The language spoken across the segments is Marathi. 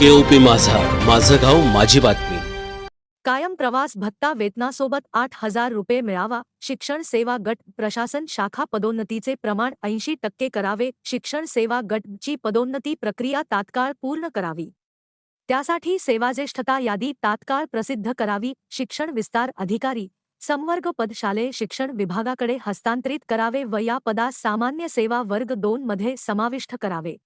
केओपी माझा. माझं गाव माझी बातमी. कायम प्रवास भत्ता वेतनासोबत आठ हजार रुपये मिळावा. शिक्षण सेवा गट प्रशासन शाखा पदोन्नतीचे प्रमाण ऐंशी टक्के करावे. शिक्षण सेवा गटची पदोन्नती प्रक्रिया तात्काळ पूर्ण करावी. त्यासाठी सेवाज्येष्ठता यादी तात्काळ प्रसिद्ध करावी. शिक्षण विस्तार अधिकारी संवर्ग पद शालेय शिक्षण विभागाकडे हस्तांतरित करावे व या पदास सामान्य सेवा वर्ग दोन मध्ये समाविष्ट करावे.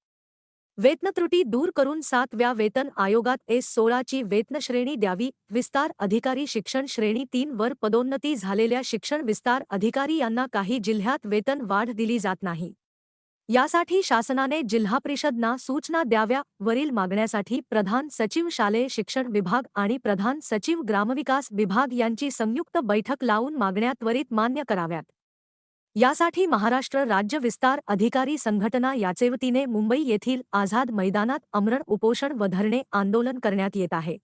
वेतनत्रुटी दूर करून सातव्या वेतन आयोगात एस सोळाची वेतनश्रेणी द्यावी. विस्तार अधिकारी शिक्षण श्रेणी तीन वर पदोन्नती झालेल्या शिक्षण विस्तार अधिकारी यांना काही जिल्ह्यात वेतन वाढ दिली जात नाही. यासाठी शासनाने जिल्हा परिषदना सूचना द्याव्या वरील मागण्यासाठी प्रधान सचिव शालेय शिक्षण विभाग आणि प्रधान सचिव ग्रामविकास विभाग यांची संयुक्त बैठक लावून मागण्या त्वरित मान्य कराव्यात. यासाठी महाराष्ट्र राज्य विस्तार अधिकारी संघटना याचे वतीने मुंबई येथील आझाद मैदानात अमरण उपोषण व धरणे आंदोलन करण्यात येत आहे.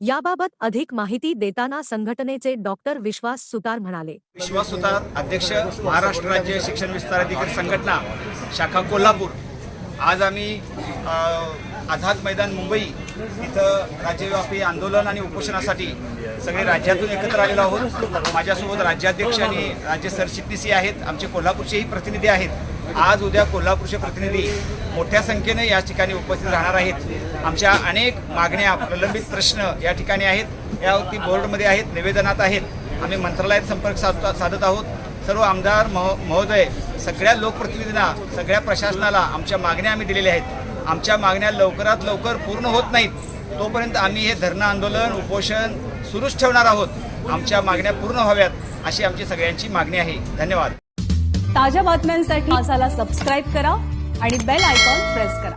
याबाबत अधिक माहिती देताना संघटनेचे डॉक्टर विश्वास सुतार म्हणाले. विश्वास सुतार अध्यक्ष महाराष्ट्र राज्य शिक्षण विस्तार अधिकारी संघटना शाखा कोल्हापूर. आज आम्ही आझाद मैदान मुंबई इथं राज्यव्यापी आंदोलन आणि उपोषणासाठी सगळे राज्यातून एकत्र आलेलो आहोत. माझ्यासोबत राज्याध्यक्ष आणि राज्य सरचिटणीसही आहेत. आमचे कोल्हापूरचेही प्रतिनिधी आहेत. आज उद्या कोल्हापूरचे प्रतिनिधी मोठ्या संख्येने या ठिकाणी उपस्थित राहणार आहेत. आमच्या अनेक मागण्या प्रलंबित प्रश्न या ठिकाणी आहेत. यावरती बोर्डमध्ये आहेत निवेदनात आहेत. आम्ही मंत्रालयात संपर्क साधता साधत आहोत. सर्व आमदार महो महोदय सगळ्या लोकप्रतिनिधींना सगळ्या प्रशासनाला आमच्या मागण्या आम्ही दिलेल्या आहेत. आमच्या मागण्या लवकरात लवकर पूर्ण होत नाहीत. तोपर्यंत आम्ही हे धरणं आंदोलन उपोषण सुरूच ठेवणार आहोत. आमच्या मागण्या पूर्ण व्हाव्यात अशी आमची सगळ्यांची मागणी आहे. धन्यवाद. ताज्या बातम्यांसाठी सबस्क्राईब करा आणि बेल आयकॉन प्रेस करा.